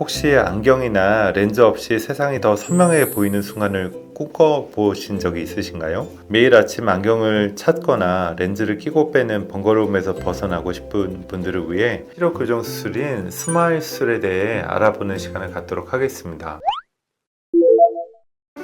혹시 안경이나 렌즈 없이 세상이 더 선명해 보이는 순간을 꿈꿔보신 적이 있으신가요? 매일 아침 안경을 찾거나 렌즈를 끼고 빼는 번거로움에서 벗어나고 싶은 분들을 위해 피로 교정 수술인 스마일 수술에 대해 알아보는 시간을 갖도록 하겠습니다.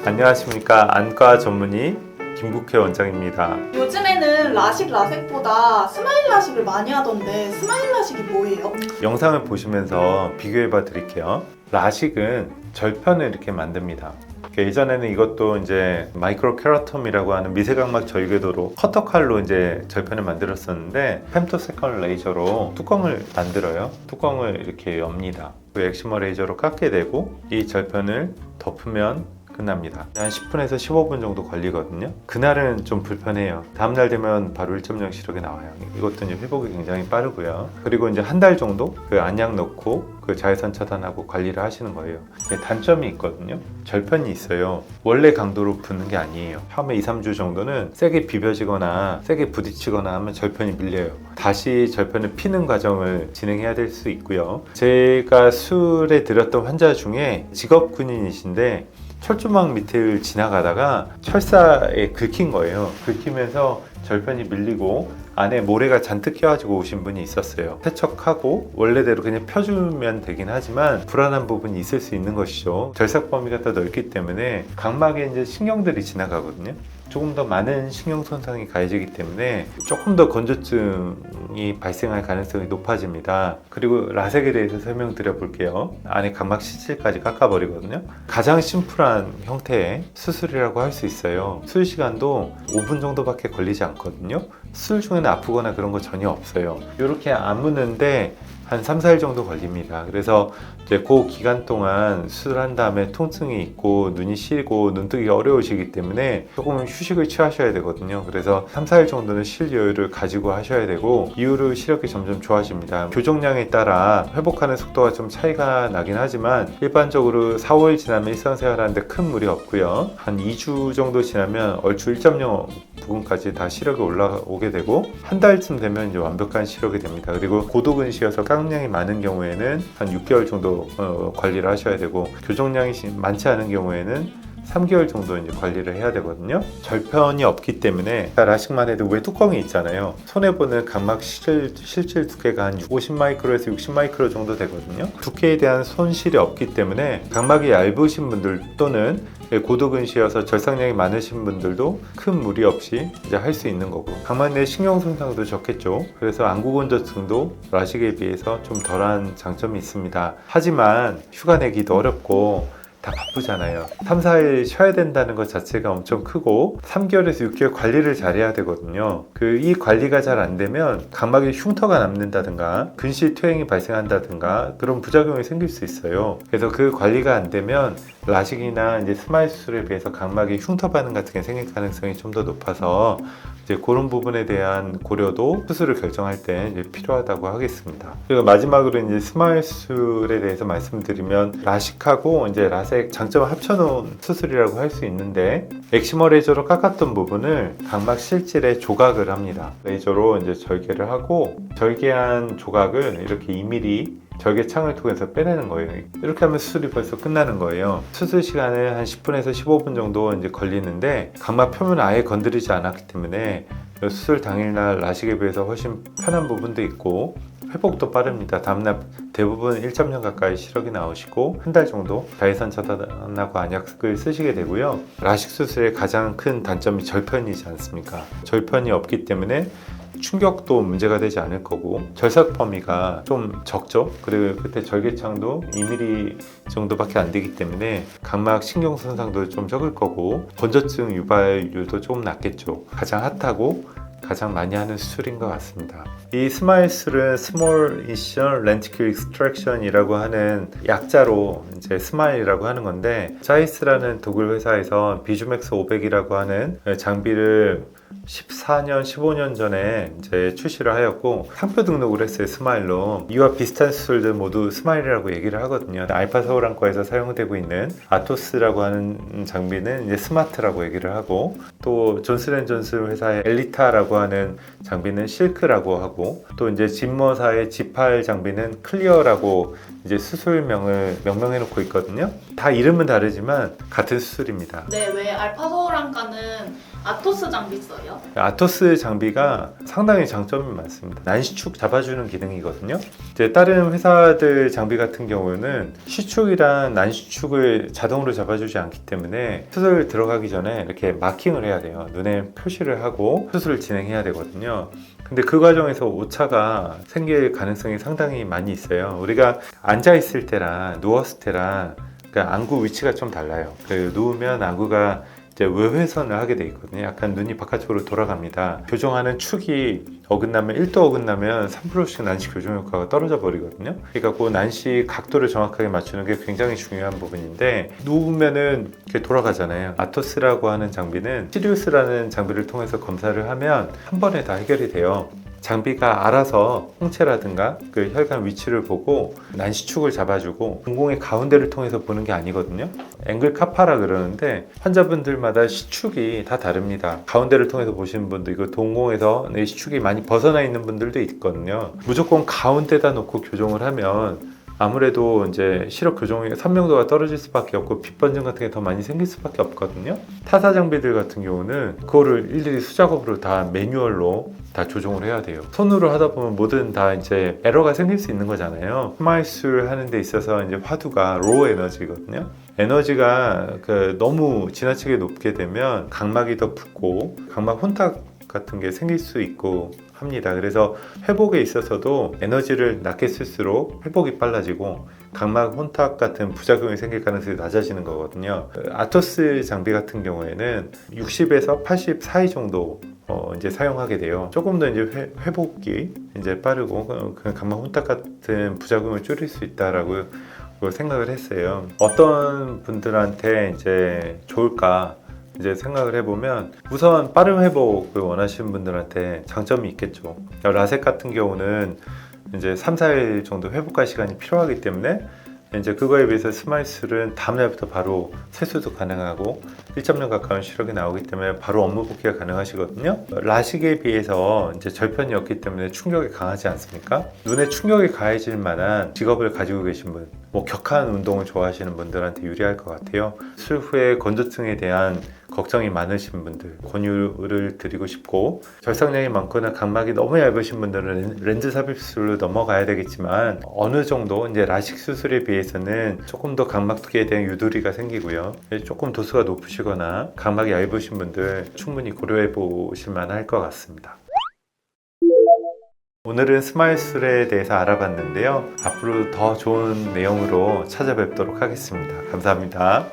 안녕하십니까 안과 전문의 김국회 원장입니다. 요즘에 는 라식 라섹보다 스마일 라식을 많이 하던데 스마일 라식이 뭐예요? 영상을 보시면서 비교해 봐 드릴게요. 라식은 절편을 이렇게 만듭니다. 그러니까 예전에는 이것도 이제 마이크로 케라톰이라고 하는 미세각막 절개도로 커터 칼로 이제 절편을 만들었었는데 femtosecond 레이저로 뚜껑을 만들어요. 뚜껑을 이렇게 엽니다. 그 엑시머 레이저로 깎게 되고 이 절편을 덮으면 끝납니다. 한 10분에서 15분 정도 걸리거든요. 그날은 좀 불편해요. 다음날 되면 바로 1.0 시력이 나와요. 이것도 이제 회복이 굉장히 빠르고요. 그리고 이제 한 달 정도 그 안약 넣고 그 자외선 차단하고 관리를 하시는 거예요. 단점이 있거든요. 절편이 있어요. 원래 강도로 붓는 게 아니에요. 처음에 2, 3주 정도는 세게 비벼지거나 세게 부딪히거나 하면 절편이 밀려요. 다시 절편을 피는 과정을 진행해야 될 수 있고요. 제가 술에 들었던 환자 중에 직업 군인이신데 철조망 밑을 지나가다가 철사에 긁힌 거예요. 긁히면서 절편이 밀리고 안에 모래가 잔뜩 껴가지고 오신 분이 있었어요. 세척하고 원래대로 그냥 펴주면 되긴 하지만 불안한 부분이 있을 수 있는 것이죠. 절삭 범위가 더 넓기 때문에 각막에 이제 신경들이 지나가거든요. 조금 더 많은 신경 손상이 가해지기 때문에 조금 더 건조증이 발생할 가능성이 높아집니다. 그리고 라섹에 대해서 설명드려 볼게요. 안에 각막 실질까지 깎아버리거든요. 가장 심플한 형태의 수술이라고 할 수 있어요. 수술 시간도 5분 정도밖에 걸리지 않거든요. 수술 중에는 아프거나 그런 거 전혀 없어요. 이렇게 아무는데 한 3, 4일 정도 걸립니다. 그래서 이제 그 기간 동안 수술한 다음에 통증이 있고 눈이 시리고 눈뜨기가 어려우시기 때문에 조금 휴식을 취하셔야 되거든요. 그래서 3, 4일 정도는 쉴 여유를 가지고 하셔야 되고 이후로 시력이 점점 좋아집니다. 교정량에 따라 회복하는 속도가 좀 차이가 나긴 하지만 일반적으로 4, 5일 지나면 일상생활하는데 큰 무리 없고요. 한 2주 정도 지나면 얼추 1.0 부근까지 다 시력이 올라오게 되고 한 달쯤 되면 이제 완벽한 시력이 됩니다. 그리고 고도근시여서 깡량이 많은 경우에는 한 6개월 정도 어, 관리를 하셔야 되고 교정량이 시- 많지 않은 경우에는 3개월 정도 이제 관리를 해야 되거든요. 절편이 없기 때문에 라식만 해도 왜 뚜껑이 있잖아요. 손에 보는 각막 실, 실질 두께가 한 50 마이크로에서 60 마이크로 정도 되거든요. 두께에 대한 손실이 없기 때문에 각막이 얇으신 분들 또는 고도근시여서 절삭량이 많으신 분들도 큰 무리 없이 이제 할 수 있는 거고 각막 내 신경 손상도 적겠죠. 그래서 안구건조증도 라식에 비해서 좀 덜한 장점이 있습니다. 하지만 휴가 내기도 어렵고 다 바쁘잖아요. 3, 4일 쉬어야 된다는 것 자체가 엄청 크고 3개월에서 6개월 관리를 잘해야 되거든요. 그 이 관리가 잘 안 되면 각막에 흉터가 남는다든가 근시 퇴행이 발생한다든가 그런 부작용이 생길 수 있어요. 그래서 그 관리가 안 되면 라식이나 이제 스마일 수술에 비해서 각막에 흉터 반응 같은 게 생길 가능성이 좀 더 높아서 이제 그런 부분에 대한 고려도 수술을 결정할 때 이제 필요하다고 하겠습니다. 그리고 마지막으로 이제 스마일 수술에 대해서 말씀드리면 라식하고 이제 라섹 장점을 합쳐놓은 수술이라고 할 수 있는데 엑시머 레이저로 깎았던 부분을 각막 실질에 조각을 합니다. 레이저로 이제 절개를 하고 절개한 조각을 이렇게 2mm 절개창을 통해서 빼내는 거예요. 이렇게 하면 수술이 벌써 끝나는 거예요. 수술 시간은 한 10분에서 15분 정도 이제 걸리는데 각막 표면을 아예 건드리지 않았기 때문에 수술 당일날 라식에 비해서 훨씬 편한 부분도 있고 회복도 빠릅니다. 다음날 대부분 1.0 가까이 시력이 나오시고 한 달 정도 자외선 차단하고 안약을 쓰시게 되고요. 라식 수술의 가장 큰 단점이 절편이지 않습니까? 절편이 없기 때문에 충격도 문제가 되지 않을 거고 절삭 범위가 좀 적죠. 그리고 그때 절개창도 2mm 정도밖에 안 되기 때문에 각막 신경 손상도 좀 적을 거고 건조증 유발률도 조금 낮겠죠. 가장 핫하고 가장 많이 하는 수술인 것 같습니다. 이 스마일술은 Small Incision Lenticle Extraction이라고 하는 약자로 이제 스마일이라고 하는 건데 자이스라는 독일 회사에서 비주맥스 500이라고 하는 장비를 14년, 15년 전에 이제 출시를 하였고 상표 등록을 했어요 스마일로 이와 비슷한 수술들 모두 스마일이라고 얘기를 하거든요. 알파 서울안과에서 사용되고 있는 아토스라고 하는 장비는 이제 스마트라고 얘기를 하고 또 존슨앤존슨 회사의 엘리타라고 하는 장비는 실크라고 하고 또 이제 진머사의 G8 장비는 클리어라고 이제 수술명을 명명해 놓고 있거든요. 다 이름은 다르지만 같은 수술입니다. 네, 왜 알파 서울안과는 아토스 장비 써요? 아토스 장비가 상당히 장점이 많습니다. 난시축 잡아주는 기능이거든요. 이제 다른 회사들 장비 같은 경우는 시축이랑 난시축을 자동으로 잡아주지 않기 때문에 수술 들어가기 전에 이렇게 마킹을 해야 돼요. 눈에 표시를 하고 수술을 진행해야 되거든요. 근데 그 과정에서 오차가 생길 가능성이 상당히 많이 있어요. 우리가 앉아 있을 때랑 누웠을 때랑 그러니까 안구 위치가 좀 달라요. 그 누우면 안구가 이제 외회선을 하게 돼 있거든요. 약간 눈이 바깥쪽으로 돌아갑니다. 교정하는 축이 어긋나면 1도 어긋나면 3%씩 난시 교정 효과가 떨어져 버리거든요. 그러니까 그 난시 각도를 정확하게 맞추는 게 굉장히 중요한 부분인데 누우면은 이렇게 돌아가잖아요. 아토스라고 하는 장비는 시리우스라는 장비를 통해서 검사를 하면 한 번에 다 해결이 돼요. 장비가 알아서 홍채라든가 그 혈관 위치를 보고 난시축을 잡아주고 공공의 가운데를 통해서 보는 게 아니거든요. 앵글 카파라 그러는데 환자분들마다 시축이 다 다릅니다. 가운데를 통해서 보시는 분도 있고 동공에서 내 시축이 많이 벗어나 있는 분들도 있거든요. 무조건 가운데다 놓고 교정을 하면 아무래도 이제 시력 교정의 선명도가 떨어질 수밖에 없고 빛 번짐 같은 게 더 많이 생길 수밖에 없거든요. 타사 장비들 같은 경우는 그거를 일일이 수작업으로 다 매뉴얼로 다 조정을 해야 돼요. 손으로 하다 보면 뭐든 다 이제 에러가 생길 수 있는 거잖아요. 스마일술 하는 데 있어서 이제 화두가 로우 에너지거든요. 에너지가 그 너무 지나치게 높게 되면 각막이 더 붓고 각막 혼탁 같은 게 생길 수 있고 합니다. 그래서 회복에 있어서도 에너지를 낮게 쓸수록 회복이 빨라지고 각막 혼탁 같은 부작용이 생길 가능성이 낮아지는 거거든요. 그 아토스 장비 같은 경우에는 60에서 80 사이 정도 어, 이제 사용하게 돼요. 조금 더 이제 회, 회복이 이제 빠르고 그- 그 각막 혼탁 같은 부작용을 줄일 수 있다라고 생각을 했어요. 어떤 분들한테 이제 좋을까 이제 생각을 해보면 우선 빠른 회복을 원하시는 분들한테 장점이 있겠죠. 라섹 같은 경우는 이제 3, 4일 정도 회복할 시간이 필요하기 때문에 이제 그거에 비해서 스마일술은 다음날부터 바로 세수도 가능하고 1.0 가까운 시력이 나오기 때문에 바로 업무 복귀가 가능하시거든요. 라식에 비해서 이제 절편이 없기 때문에 충격이 강하지 않습니까? 눈에 충격이 가해질 만한 직업을 가지고 계신 분, 뭐 격한 운동을 좋아하시는 분들한테 유리할 것 같아요. 술 후에 건조증에 대한 걱정이 많으신 분들 권유를 드리고 싶고 절삭량이 많거나 각막이 너무 얇으신 분들은 렌- 렌즈 삽입술로 넘어가야 되겠지만 어느 정도 이제 라식 수술에 비해서는 조금 더 각막 두께에 대한 유도리가 생기고요 조금 도수가 높으시거나 각막이 얇으신 분들 충분히 고려해 보실 만할 것 같습니다. 오늘은 스마일술에 대해서 알아봤는데요. 앞으로 더 좋은 내용으로 찾아뵙도록 하겠습니다. 감사합니다.